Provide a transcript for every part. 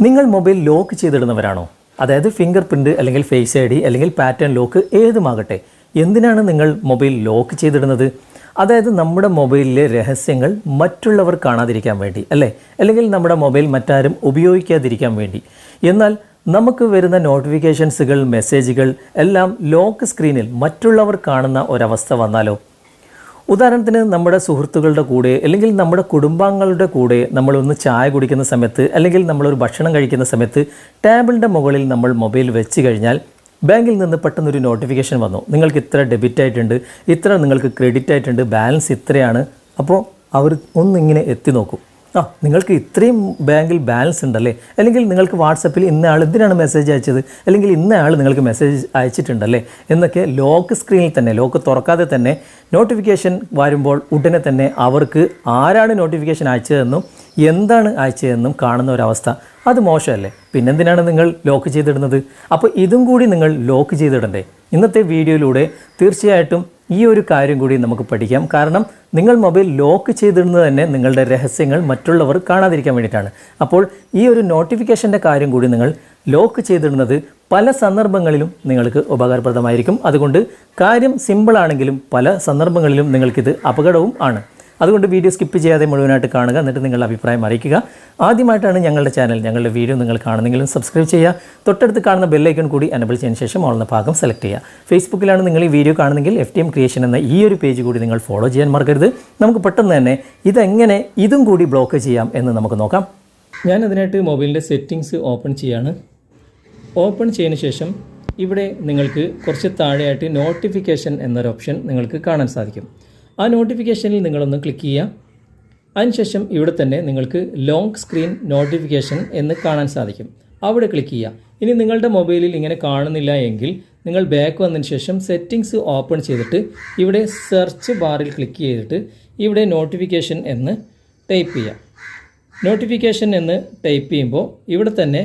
നിങ്ങൾ mobile lock ചെയ്തിടുന്നവരാണോ? അതായത് ഫിംഗർ പ്രിന്റ് അല്ലെങ്കിൽ ഫേസ് ഐ ഡി അല്ലെങ്കിൽ പാറ്റേൺ ലോക്ക് ഏതുമാകട്ടെ എന്തിനാണ് നിങ്ങൾ മൊബൈൽ ലോക്ക് ചെയ്തിടുന്നത്? അതായത് നമ്മുടെ മൊബൈലിലെ രഹസ്യങ്ങൾ മറ്റുള്ളവർ കാണാതിരിക്കാൻ വേണ്ടി അല്ലേ? അല്ലെങ്കിൽ നമ്മുടെ മൊബൈൽ മറ്റാരും ഉപയോഗിക്കാതിരിക്കാൻ വേണ്ടി. എന്നാൽ നമുക്ക് വരുന്ന നോട്ടിഫിക്കേഷൻസുകൾ മെസ്സേജുകൾ എല്ലാം ലോക്ക് സ്ക്രീനിൽ മറ്റുള്ളവർ കാണുന്ന ഒരവസ്ഥ വന്നാലോ? ഉദാഹരണത്തിന് നമ്മുടെ സുഹൃത്തുക്കളുടെ കൂടെ അല്ലെങ്കിൽ നമ്മുടെ കുടുംബാംഗങ്ങളുടെ കൂടെ നമ്മളൊന്ന് ചായ കുടിക്കുന്ന സമയത്ത് അല്ലെങ്കിൽ നമ്മളൊരു ഭക്ഷണം കഴിക്കുന്ന സമയത്ത് ടേബിളിന്റെ മുകളിൽ നമ്മൾ മൊബൈൽ വെച്ച് കഴിഞ്ഞാൽ ബാങ്കിൽ നിന്ന് പെട്ടെന്നൊരു നോട്ടിഫിക്കേഷൻ വന്നു. നിങ്ങൾക്ക് ഇത്ര ഡെബിറ്റ് ആയിട്ടുണ്ട് ഇത്ര നിങ്ങൾക്ക് ക്രെഡിറ്റ് ആയിട്ടുണ്ട് ബാലൻസ് ഇത്രയാണ്. അപ്പോൾ അവർ ഒന്നിങ്ങനെ എത്തി നോക്കും. ആ നിങ്ങൾക്ക് ഇത്രയും ബാങ്കിൽ ബാലൻസ് ഉണ്ടല്ലേ? അല്ലെങ്കിൽ നിങ്ങൾക്ക് വാട്സപ്പിൽ ഇന്ന എന്തിനാണ് മെസ്സേജ് അയച്ചത്? അല്ലെങ്കിൽ ഇന്ന ആൾ നിങ്ങൾക്ക് മെസ്സേജ് അയച്ചിട്ടുണ്ടല്ലേ? എന്നൊക്കെ ലോക്ക് സ്ക്രീനിൽ തന്നെ ലോക്ക് തുറക്കാതെ തന്നെ നോട്ടിഫിക്കേഷൻ വരുമ്പോൾ ഉടനെ തന്നെ അവർക്ക് ആരാണ് നോട്ടിഫിക്കേഷൻ അയച്ചതെന്നും എന്താണ് അയച്ചതെന്നും കാണുന്ന ഒരവസ്ഥ. അത് മോശമല്ലേ? പിന്നെന്തിനാണ് നിങ്ങൾ ലോക്ക് ചെയ്തിടുന്നത്? അപ്പോൾ ഇതും കൂടി നിങ്ങൾ ലോക്ക് ചെയ്തിടണ്ടേ? ഇന്നത്തെ വീഡിയോയിലൂടെ തീർച്ചയായിട്ടും ഈ ഒരു കാര്യം കൂടി നമുക്ക് പഠിക്കാം. കാരണം നിങ്ങൾ മൊബൈൽ ലോക്ക് ചെയ്തിരുന്നത് തന്നെ നിങ്ങളുടെ രഹസ്യങ്ങൾ മറ്റുള്ളവർ കാണാതിരിക്കാൻ വേണ്ടിയിട്ടാണ്. അപ്പോൾ ഈ ഒരു നോട്ടിഫിക്കേഷന്റെ കാര്യം കൂടി നിങ്ങൾ ലോക്ക് ചെയ്തിരുന്നത് പല സന്ദർഭങ്ങളിലും നിങ്ങൾക്ക് ഉപകാരപ്രദമായിരിക്കും. അതുകൊണ്ട് കാര്യം സിമ്പിളാണെങ്കിലും പല സന്ദർഭങ്ങളിലും നിങ്ങൾക്കിത് അപകടവും ആണ്. അതുകൊണ്ട് വീഡിയോ സ്കിപ്പ് ചെയ്യാതെ മുഴുവനായിട്ട് കാണുക. എന്നിട്ട് നിങ്ങളുടെ അഭിപ്രായം അറിയിക്കുക. ആദ്യമായിട്ടാണ് ഞങ്ങളുടെ ചാനൽ. ഞങ്ങളുടെ വീഡിയോ നിങ്ങൾ കാണുന്നെങ്കിലും സബ്സ്ക്രൈബ് ചെയ്യുക. തൊട്ടടുത്ത് കാണുന്ന ബെല്ലൈക്കൺ കൂടി എനബിൾ ചെയ്യുന്ന ശേഷം ഓളുന്ന ഭാഗം സെലക്ട് ചെയ്യുക. ഫേസ്ബുക്കിലാണ് നിങ്ങൾ ഈ വീഡിയോ കാണുന്നെങ്കിൽ എഫ് ടി എം ക്രിയേഷൻ എന്ന ഈ ഒരു പേജ് കൂടി നിങ്ങൾ ഫോളോ ചെയ്യാൻ മറക്കരുത്. നമുക്ക് പെട്ടെന്ന് തന്നെ ഇതെങ്ങനെ ഇതും കൂടി ബ്ലോക്ക് ചെയ്യാം എന്ന് നമുക്ക് നോക്കാം. ഞാൻ അതിനായിട്ട് മൊബൈലിന്റെ സെറ്റിങ്സ് ഓപ്പൺ ചെയ്യാണ്. ഓപ്പൺ ചെയ്തതിന് ശേഷം ഇവിടെ നിങ്ങൾക്ക് കുറച്ച് താഴെയായിട്ട് നോട്ടിഫിക്കേഷൻ എന്നൊരു ഓപ്ഷൻ നിങ്ങൾക്ക് കാണാൻ സാധിക്കും. ആ നോട്ടിഫിക്കേഷനിൽ നിങ്ങളൊന്ന് ക്ലിക്ക് ചെയ്യുക. അതിനുശേഷം ഇവിടെ തന്നെ നിങ്ങൾക്ക് ലോങ് സ്ക്രീൻ നോട്ടിഫിക്കേഷൻ എന്ന് കാണാൻ സാധിക്കും. അവിടെ ക്ലിക്ക് ചെയ്യുക. ഇനി നിങ്ങളുടെ മൊബൈലിൽ ഇങ്ങനെ കാണുന്നില്ല എങ്കിൽ നിങ്ങൾ ബാക്ക് വന്നതിന് ശേഷം സെറ്റിങ്സ് ഓപ്പൺ ചെയ്തിട്ട് ഇവിടെ സെർച്ച് ബാറിൽ ക്ലിക്ക് ചെയ്തിട്ട് ഇവിടെ നോട്ടിഫിക്കേഷൻ എന്ന് ടൈപ്പ് ചെയ്യുക. നോട്ടിഫിക്കേഷൻ എന്ന് ടൈപ്പ് ചെയ്യുമ്പോൾ ഇവിടെ തന്നെ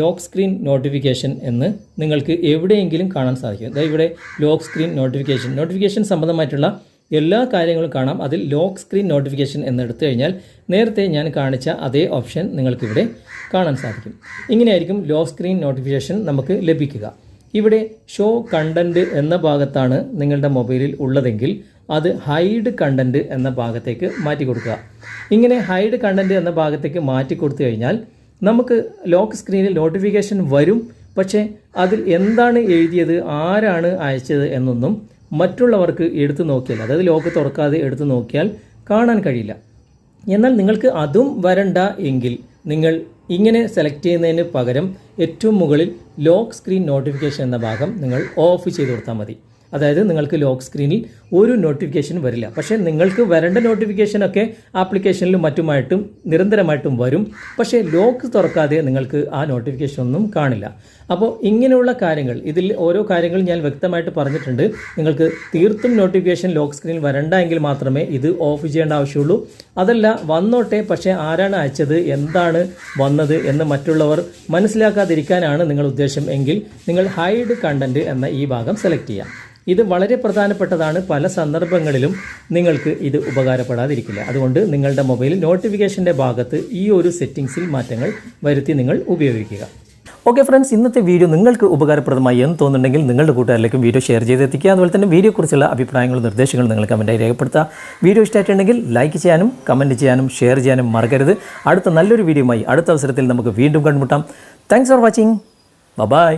ലോക്ക് സ്ക്രീൻ നോട്ടിഫിക്കേഷൻ എന്ന് നിങ്ങൾക്ക് എവിടെയെങ്കിലും കാണാൻ സാധിക്കും. അതായത് ഇവിടെ ലോക്ക് സ്ക്രീൻ നോട്ടിഫിക്കേഷൻ നോട്ടിഫിക്കേഷൻ സംബന്ധമായിട്ടുള്ള എല്ലാ കാര്യങ്ങളും കാണാം. അതിൽ ലോക്ക് സ്ക്രീൻ നോട്ടിഫിക്കേഷൻ എന്നെടുത്തു കഴിഞ്ഞാൽ നേരത്തെ ഞാൻ കാണിച്ച അതേ ഓപ്ഷൻ നിങ്ങൾക്കിവിടെ കാണാൻ സാധിക്കും. ഇങ്ങനെയായിരിക്കും ലോക്ക് സ്ക്രീൻ നോട്ടിഫിക്കേഷൻ നമുക്ക് ലഭിക്കുക. ഇവിടെ ഷോ കണ്ടന്റ് എന്ന ഭാഗത്താണ് നിങ്ങളുടെ മൊബൈലിൽ ഉള്ളതെങ്കിൽ അത് ഹൈഡ് കണ്ടന്റ് എന്ന ഭാഗത്തേക്ക് മാറ്റി കൊടുക്കുക. ഇങ്ങനെ ഹൈഡ് കണ്ടന്റ് എന്ന ഭാഗത്തേക്ക് മാറ്റി കൊടുത്തു കഴിഞ്ഞാൽ നമുക്ക് ലോക്ക് സ്ക്രീനിൽ നോട്ടിഫിക്കേഷൻ വരും. പക്ഷേ അതിൽ എന്താണ് എഴുതിയത് ആരാണ് അയച്ചത് എന്നൊന്നും മറ്റുള്ളവർക്ക് എടുത്തു നോക്കിയാൽ അതായത് ലോക്ക് തുറക്കാതെ എടുത്തു നോക്കിയാൽ കാണാൻ കഴിയില്ല. എന്നാൽ നിങ്ങൾക്ക് അതും വരണ്ട എങ്കിൽ നിങ്ങൾ ഇങ്ങനെ സെലക്ട് ചെയ്യുന്നതിന് പകരം ഏറ്റവും മുകളിൽ ലോക്ക് സ്ക്രീൻ നോട്ടിഫിക്കേഷൻ എന്ന ഭാഗം നിങ്ങൾ ഓഫ് ചെയ്ത് കൊടുത്താൽ മതി. അതായത് നിങ്ങൾക്ക് ലോക്ക് സ്ക്രീനിൽ ഒരു നോട്ടിഫിക്കേഷൻ വരില്ല. പക്ഷേ നിങ്ങൾക്ക് വരേണ്ട നോട്ടിഫിക്കേഷനൊക്കെ ആപ്ലിക്കേഷനിലും മറ്റുമായിട്ടും നിരന്തരമായിട്ടും വരും. പക്ഷേ ലോക്ക് തുറക്കാതെ നിങ്ങൾക്ക് ആ നോട്ടിഫിക്കേഷൻ ഒന്നും കാണില്ല. അപ്പോൾ ഇങ്ങനെയുള്ള കാര്യങ്ങൾ ഇതിൽ ഓരോ കാര്യങ്ങളും ഞാൻ വ്യക്തമായിട്ട് പറഞ്ഞിട്ടുണ്ട്. നിങ്ങൾക്ക് തീർത്തും നോട്ടിഫിക്കേഷൻ ലോക്ക് സ്ക്രീനിൽ വരണ്ട എങ്കിൽ മാത്രമേ ഇത് ഓഫ് ചെയ്യേണ്ട ആവശ്യമുള്ളൂ. അതല്ല വന്നോട്ടെ പക്ഷേ ആരാണ് അയച്ചത് എന്താണ് വന്നത് എന്ന് മറ്റുള്ളവർ മനസ്സിലാക്കാതിരിക്കാനാണ് നിങ്ങൾ ഉദ്ദേശം എങ്കിൽ നിങ്ങൾ ഹൈഡ് കണ്ടന്റ് എന്ന ഈ ഭാഗം സെലക്ട് ചെയ്യാം ഇത് വളരെ പ്രധാനപ്പെട്ടതാണ്. പല സന്ദർഭങ്ങളിലും നിങ്ങൾക്ക് ഇത് ഉപകാരപ്പെടാതിരിക്കില്ല. അതുകൊണ്ട് നിങ്ങളുടെ മൊബൈൽ നോട്ടിഫിക്കേഷന്റെ ഭാഗത്ത് ഈ ഒരു സെറ്റിങ്സിൽ മാറ്റങ്ങൾ വരുത്തി നിങ്ങൾ ഉപയോഗിക്കുക. ഓക്കെ ഫ്രണ്ട്സ് ഇന്നത്തെ വീഡിയോ നിങ്ങൾക്ക് ഉപകാരപ്രദമായി എന്ന് തോന്നുന്നുണ്ടെങ്കിൽ നിങ്ങളുടെ കൂട്ടുകാരിലേക്കും വീഡിയോ ഷെയർ ചെയ്തെത്തിക്കുക അതുപോലെ തന്നെ വീഡിയോയെക്കുറിച്ചുള്ള അഭിപ്രായങ്ങളും നിർദ്ദേശങ്ങളും നിങ്ങൾ കമന്റായി രേഖപ്പെടുത്തുക. വീഡിയോ ഇഷ്ടമായിട്ടുണ്ടെങ്കിൽ ലൈക്ക് ചെയ്യാനും കമന്റ് ചെയ്യാനും ഷെയർ ചെയ്യാനും മറക്കരുത്. അടുത്ത നല്ലൊരു വീഡിയോയുമായി അടുത്ത അവസരത്തിൽ നമുക്ക് വീണ്ടും കണ്ടുമുട്ടാം. Thanks for watching bye